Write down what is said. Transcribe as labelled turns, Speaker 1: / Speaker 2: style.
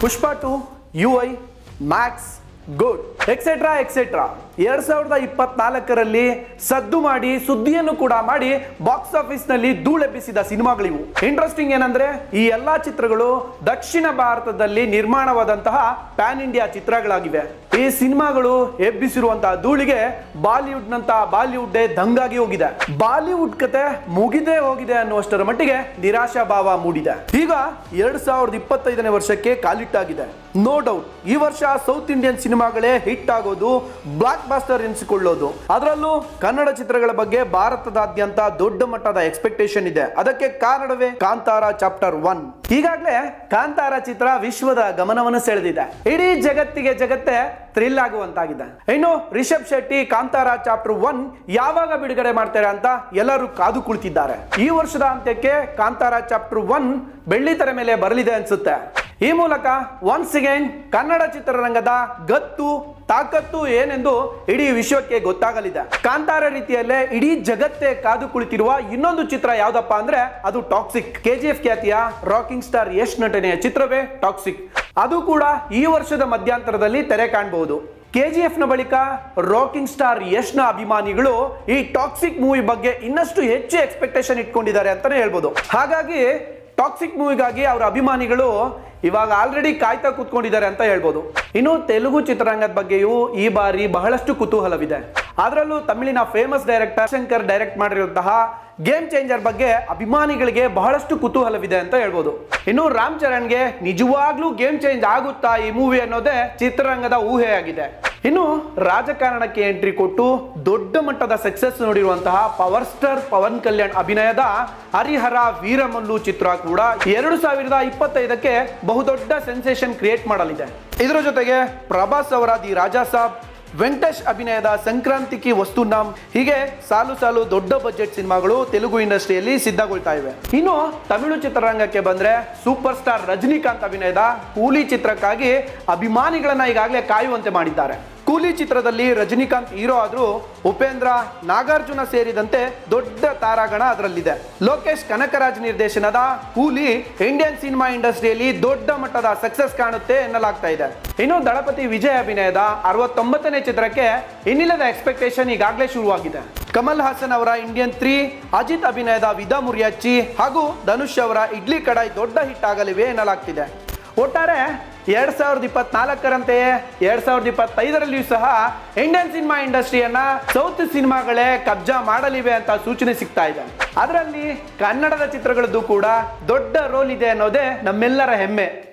Speaker 1: Pushpa two U I max good etcetera etcetera ಎರಡ್ ಸಾವಿರದ ಇಪ್ಪತ್ನಾಲ್ಕರಲ್ಲಿ ಸದ್ದು ಮಾಡಿ, ಸುದ್ದಿಯನ್ನು ಕೂಡ ಮಾಡಿ ಬಾಕ್ಸ್ ಆಫೀಸ್ನಲ್ಲಿ ಧೂಳೆಬ್ಬಿಸಿದ ಸಿನಿಮಾಗಳಿವು. ಇಂಟ್ರೆಸ್ಟಿಂಗ್ ಏನಂದ್ರೆ, ಈ ಎಲ್ಲಾ ಚಿತ್ರಗಳು ದಕ್ಷಿಣ ಭಾರತದಲ್ಲಿ ನಿರ್ಮಾಣವಾದಂತಹ ಪ್ಯಾನ್ ಇಂಡಿಯಾ ಚಿತ್ರಗಳಾಗಿವೆ. ಸಿನಿಮಾಗಳು ಎಬ್ಬಿಸಿರುವಂತಹ ಧೂಳಿಗೆ ಬಾಲಿವುಡ್ ನಂತ ಬಾಲಿವುಡ್ ದಂಗಾಗಿ ಹೋಗಿದೆ. ಬಾಲಿವುಡ್ ಕತೆ ಮುಗಿದೇ ಹೋಗಿದೆ ಅನ್ನುವಷ್ಟರ ಮಟ್ಟಿಗೆ ನಿರಾಶಾ ಭಾವ ಮೂಡಿದೆ. ಈಗ ಎರಡ್ ಸಾವಿರದ ಇಪ್ಪತ್ತೈದನೇ ವರ್ಷಕ್ಕೆ ಕಾಲಿಟ್ಟಾಗಿದೆ. ನೋ ಡೌಟ್ ಈ ವರ್ಷ ಸೌತ್ ಇಂಡಿಯನ್ ಸಿನಿಮಾಗಳೇ ಹಿಟ್ ಆಗೋದು ಬ್ಲಾಕ್ ಬಾಸ್ಟರ್ ಎನಿಸಿಕೊಳ್ಳೋದು. ಅದರಲ್ಲೂ ಕನ್ನಡ ಚಿತ್ರಗಳ ಬಗ್ಗೆ ಭಾರತದಾದ್ಯಂತ ದೊಡ್ಡ ಮಟ್ಟದ ಎಕ್ಸ್ಪೆಕ್ಟೇಷನ್ ಇದೆ. ಅದಕ್ಕೆ ಕಾರಣವೇ ಕಾಂತಾರ ಚಾಪ್ಟರ್ ಒನ್ ಈಗಾಗಲೇ ಕಾಂತಾರ ಚಿತ್ರ ವಿಶ್ವದ ಗಮನವನ್ನು ಸೆಳೆದಿದೆ. ಇಡೀ ಜಗತ್ತಿಗೆ ಜಗತ್ತೇ ಥ್ರಿಲ್ ಆಗುವಂತಾಗಿದೆ. ಇನ್ನು ರಿಷಬ್ ಶೆಟ್ಟಿ, ಕಾಂತಾರ ಚಾಪ್ಟರ್ ಒನ್ ಯಾವಾಗ ಬಿಡುಗಡೆ ಮಾಡ್ತಾರೆ ಅಂತ ಎಲ್ಲರೂ ಕಾದು ಕುಳಿತಿದ್ದಾರೆ. ಈ ವರ್ಷದ ಅಂತ್ಯಕ್ಕೆ ಕಾಂತಾರ ಚಾಪ್ಟರ್ ಒನ್ ಬೆಳ್ಳಿ ತೆರೆ ಮೇಲೆ ಬರಲಿದೆ ಅನ್ಸುತ್ತೆ. ಈ ಮೂಲಕ ಒನ್ಸ್ ಅಗೇನ್ ಕನ್ನಡ ಚಿತ್ರರಂಗದ ಗತ್ತು, ತಾಕತ್ತು ಏನೆಂದು ಇಡೀ ವಿಶ್ವಕ್ಕೆ ಗೊತ್ತಾಗಲಿದೆ. ಕಾಂತಾರ ರೀತಿಯಲ್ಲೇ ಇಡೀ ಜಗತ್ತೇ ಕಾದು ಕುಳಿತಿರುವ ಇನ್ನೊಂದು ಚಿತ್ರ ಯಾವ್ದಪ್ಪ ಅಂದ್ರೆ ಅದು ಟಾಕ್ಸಿಕ್. ಕೆಜಿಎಫ್ ಖ್ಯಾತಿಯ ರಾಕಿಂಗ್ ಸ್ಟಾರ್ ಯಶ್ ನಟನೆಯ ಚಿತ್ರವೇ ಟಾಕ್ಸಿಕ್. ಅದು ಕೂಡ ಈ ವರ್ಷದ ಮಧ್ಯಂತರದಲ್ಲಿ ತೆರೆ ಕಾಣಬಹುದು ಜಿ ನ ಬಳಿಕ ರಾಕಿಂಗ್ ಸ್ಟಾರ್ ಯಶ್ನ ಅಭಿಮಾನಿಗಳು ಈ ಟಾಕ್ಸಿಕ್ ಮೂವಿ ಬಗ್ಗೆ ಇನ್ನಷ್ಟು ಹೆಚ್ಚು ಎಕ್ಸ್ಪೆಕ್ಟೇಷನ್ ಇಟ್ಕೊಂಡಿದ್ದಾರೆ ಅಂತಾನೆ ಹೇಳ್ಬೋದು. ಹಾಗಾಗಿ ಟಾಕ್ಸಿಕ್ ಮೂವಿಗಾಗಿ ಅವರ ಅಭಿಮಾನಿಗಳು ಇವಾಗ ಆಲ್ರೆಡಿ ಕಾಯ್ತಾ ಕೂತ್ಕೊಂಡಿದ್ದಾರೆ ಅಂತ ಹೇಳ್ಬೋದು. ಇನ್ನು ತೆಲುಗು ಚಿತ್ರರಂಗದ ಬಗ್ಗೆಯೂ ಈ ಬಾರಿ ಬಹಳಷ್ಟು ಕುತೂಹಲವಿದೆ. ಅದರಲ್ಲೂ ತಮಿಳಿನ ಫೇಮಸ್ ಡೈರೆಕ್ಟರ್ ಶಂಕರ್ ಡೈರೆಕ್ಟ್ ಮಾಡಿರುವಂತಹ ಗೇಮ್ ಚೇಂಜರ್ ಬಗ್ಗೆ ಅಭಿಮಾನಿಗಳಿಗೆ ಬಹಳಷ್ಟು ಕುತೂಹಲವಿದೆ ಅಂತ ಹೇಳ್ಬೋದು. ಇನ್ನು ರಾಮ್ ಚರಣ್ಗೆ ನಿಜವಾಗ್ಲೂ ಗೇಮ್ ಚೇಂಜ್ ಆಗುತ್ತಾ ಈ ಮೂವಿ ಅನ್ನೋದೇ ಚಿತ್ರರಂಗದ ಊಹೆಯಾಗಿದೆ. ಇನ್ನು ರಾಜಕಾರಣಕ್ಕೆ ಎಂಟ್ರಿ ಕೊಟ್ಟು ದೊಡ್ಡ ಮಟ್ಟದ ಸಕ್ಸಸ್ ನೋಡಿರುವಂತಹ ಪವರ್ ಸ್ಟಾರ್ ಪವನ್ ಕಲ್ಯಾಣ್ ಅಭಿನಯದ ಹರಿಹರ ವೀರಮಲ್ಲು ಚಿತ್ರ ಕೂಡ ಎರಡು ಸಾವಿರದ ಇಪ್ಪತ್ತೈದಕ್ಕೆ ಬಹುದೊಡ್ಡ ಸೆನ್ಸೇಷನ್ ಕ್ರಿಯೇಟ್ ಮಾಡಲಿದೆ. ಇದರ ಜೊತೆಗೆ ಪ್ರಭಾಸ್ ಅವರ ದಿ ರಾಜಾ ಸಾಬ್ ವೆಂಕಟೇಶ್ ಅಭಿನಯದ ಸಂಕ್ರಾಂತಿಕಿ ವಸ್ತುನಾಮ್ ಹೀಗೆ ಸಾಲು ಸಾಲು ದೊಡ್ಡ ಬಜೆಟ್ ಸಿನಿಮಾಗಳು ತೆಲುಗು ಇಂಡಸ್ಟ್ರಿಯಲ್ಲಿ ಸಿದ್ಧಗೊಳ್ತಾ ಇವೆ. ಇನ್ನು ತಮಿಳು ಚಿತ್ರರಂಗಕ್ಕೆ ಬಂದ್ರೆ ಸೂಪರ್ ಸ್ಟಾರ್ ರಜನಿಕಾಂತ್ ಅಭಿನಯದ ಕೂಲಿ ಚಿತ್ರಕ್ಕಾಗಿ ಅಭಿಮಾನಿಗಳನ್ನ ಈಗಾಗಲೇ ಕಾಯುವಂತೆ ಮಾಡಿದ್ದಾರೆ. ಕೂಲಿ ಚಿತ್ರದಲ್ಲಿ ರಜನಿಕಾಂತ್ ಹೀರೋ ಆದರೂ ಉಪೇಂದ್ರ, ನಾಗಾರ್ಜುನ ಸೇರಿದಂತೆ ದೊಡ್ಡ ತಾರಾಗಣ ಅದರಲ್ಲಿದೆ. ಲೋಕೇಶ್ ಕನಕರಾಜ್ ನಿರ್ದೇಶನದ ಕೂಲಿ ಇಂಡಿಯನ್ ಸಿನಿಮಾ ಇಂಡಸ್ಟ್ರಿಯಲ್ಲಿ ದೊಡ್ಡ ಮಟ್ಟದ ಸಕ್ಸಸ್ ಕಾಣುತ್ತೆ ಎನ್ನಲಾಗ್ತಾ ಇದೆ. ಇನ್ನು ದಳಪತಿ ವಿಜಯ್ ಅಭಿನಯದ ಅರವತ್ತೊಂಬತ್ತನೇ ಚಿತ್ರಕ್ಕೆ ಇನ್ನಿಲ್ಲದ ಎಕ್ಸ್ಪೆಕ್ಟೇಷನ್ ಈಗಾಗಲೇ ಶುರುವಾಗಿದೆ. ಕಮಲ್ ಹಾಸನ್ ಅವರ ಇಂಡಿಯನ್ ತ್ರೀ, ಅಜಿತ್ ಅಭಿನಯದ ವಿಧ ಮುರಿಯಚ್ಚಿ ಹಾಗೂ ಧನುಷ್ ಅವರ ಇಡ್ಲಿ ಕಡಾಯಿ ದೊಡ್ಡ ಹಿಟ್ ಆಗಲಿವೆ ಎನ್ನಲಾಗ್ತಿದೆ. ಒಟ್ಟಾರೆ ಎರಡ್ ಸಾವಿರದ ಇಪ್ಪತ್ನಾಲ್ಕರಂತೆಯೇ ಎರಡ್ ಸಾವಿರದ ಇಪ್ಪತ್ತೈದರಲ್ಲಿಯೂ ಸಹ ಇಂಡಿಯನ್ ಸಿನಿಮಾ ಇಂಡಸ್ಟ್ರಿಯನ್ನ ಸೌತ್ ಸಿನಿಮಾಗಳೇ ಕಬ್ಜಾ ಮಾಡಲಿವೆ ಅಂತ ಸೂಚನೆ ಸಿಗ್ತಾ ಇದೆ. ಅದರಲ್ಲಿ ಕನ್ನಡದ ಚಿತ್ರಗಳದ್ದು ಕೂಡ ದೊಡ್ಡ ರೋಲ್ ಇದೆ ಅನ್ನೋದೇ ನಮ್ಮೆಲ್ಲರ ಹೆಮ್ಮೆ.